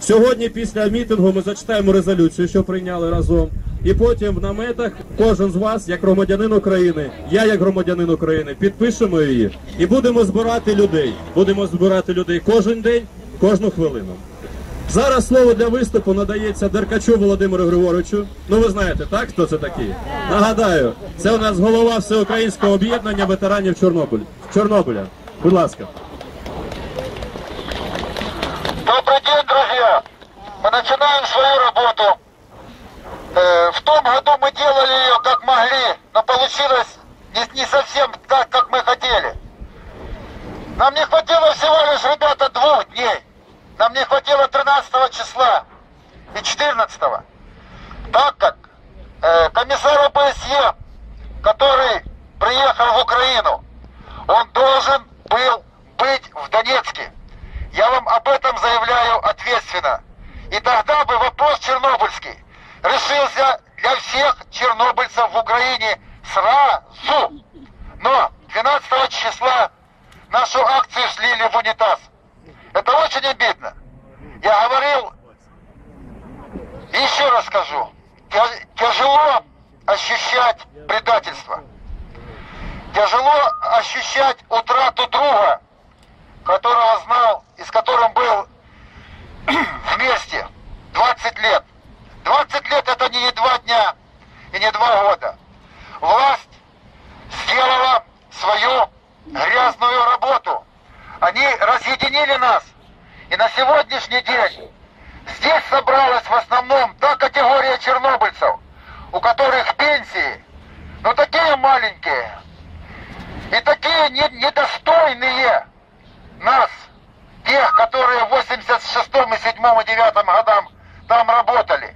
Сьогодні після мітингу ми зачитаємо резолюцію, що прийняли разом. І потім в наметах кожен з вас, як громадянин України, я як громадянин України, підпишемо її і будемо збирати людей. Будемо збирати людей кожен день, кожну хвилину. Зараз слово для виступу надається Деркачу Володимиру Григоровичу. Ну ви знаєте, так хто це такий? Нагадаю, це у нас голова всеукраїнського об'єднання ветеранів Чорнобиль Чорнобиля. Будь ласка. День, друзья! Мы начинаем свою работу. Э, в том году мы делали ее как могли, но получилось не, не совсем так, как мы хотели. Нам не хватило всего лишь, ребята, двух дней. Нам не хватило 13 числа и 14 Так как э, комиссар ОБСЕ, который приехал в Украину, он должен был быть в Донецке. Я вам об этом заявляю ответственно. И тогда бы вопрос чернобыльский решился для всех чернобыльцев в Украине сразу. Но 12 числа нашу акцию слили в унитаз. Это очень обидно. Я говорил, еще раз скажу, тя- тяжело ощущать предательство. Тяжело ощущать утрату друга, которого знал и с которым был вместе 20 лет. 20 лет это не два дня и не два года. Власть сделала свою грязную работу. Они разъединили нас. И на сегодняшний день здесь собралась в основном та категория чернобыльцев, у которых пенсии, ну такие маленькие, и такие не- недостойные нас, тех, которые в 86-м и 7 и 9 годам там работали,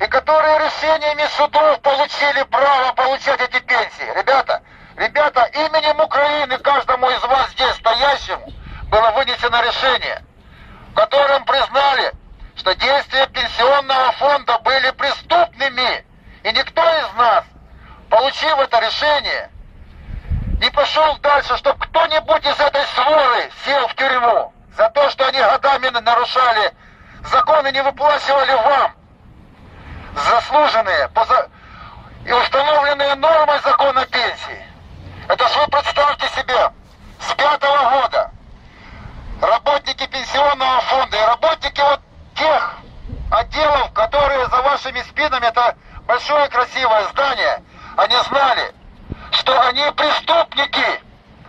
и которые решениями судов получили право получать эти пенсии. Ребята, ребята, именем Украины каждому из вас здесь стоящему было вынесено решение, в котором признали, что действия пенсионного фонда были преступными, и никто из нас, получив это решение, не пошел дальше, чтобы кто-нибудь из этой своры сел в тюрьму за то, что они годами нарушали законы, не выплачивали вам заслуженные и установленные нормой закона пенсии. Это ж вы представьте себе, с пятого года работники пенсионного фонда и работники вот тех отделов, которые за вашими спинами, это большое красивое здание, они знали, что они преступники.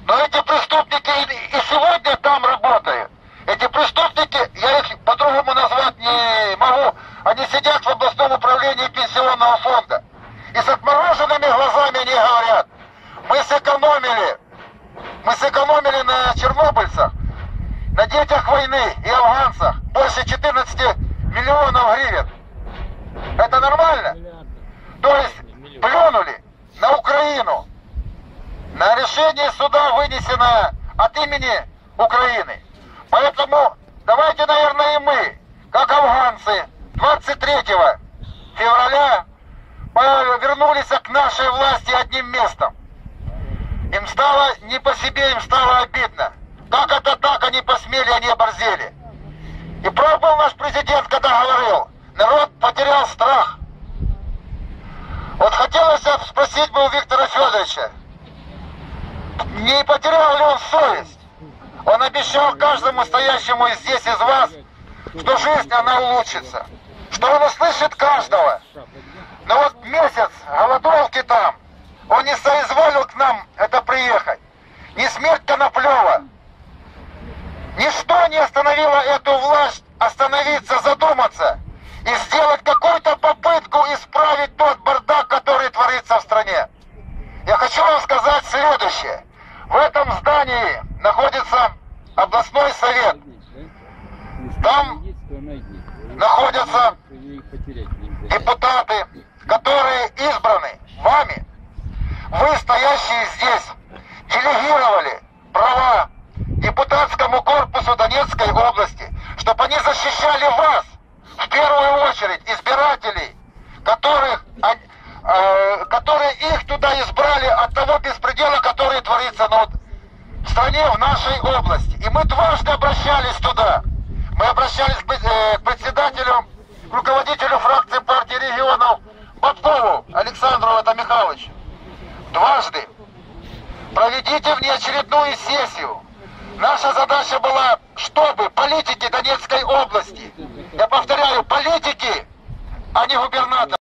Но эти преступники и сегодня там работают. Эти преступники, я их по-другому назвать не могу, они сидят в областном управлении пенсионного фонда. И с отмороженными глазами они говорят, мы сэкономили, мы сэкономили на чернобыльцах, на детях войны и афганцах больше 14 миллионов гривен. Это нормально? То есть плюнули на Украину. На решение суда вынесено от имени Украины. Поэтому давайте, наверное, и мы, как афганцы, 23 февраля вернулись к нашей власти одним местом. Им стало не по себе, им стало обидно. Как это так, они посмели, они оборзели. И прав был наш президент, когда говорил, народ потерял страх. Вот хотелось спросить бы у Виктора Федоровича, не потерял ли он совесть? Он обещал каждому стоящему здесь из вас, что жизнь, она улучшится, что он услышит каждого. Но вот месяц голодовки там, он не соизволил к нам это приехать. Не смерть Коноплева. Ничто не остановило эту власть остановиться, задуматься и сделать какую-то попытку исправить тот бардак, который творится в стране. Я хочу вам сказать следующее. В этом здании находится областной совет. Там находятся депутаты, которые избраны вами. Вы, стоящие здесь, делегировали права депутатскому корпусу Донецкой области, чтобы они защищали вас, в первую очередь, избирателей, которых, э, которые их туда избрали от того беспредела, который творится вот в стране, в нашей области. И мы дважды обращались туда. Мы обращались к э, к председателю, руководителю фракции партии регионов Бабкову Александру Михайловичу. Дважды. Проведите внеочередную сессию. Наша задача была, чтобы политики Донецкой области, я повторяю, политики, а не губернатор.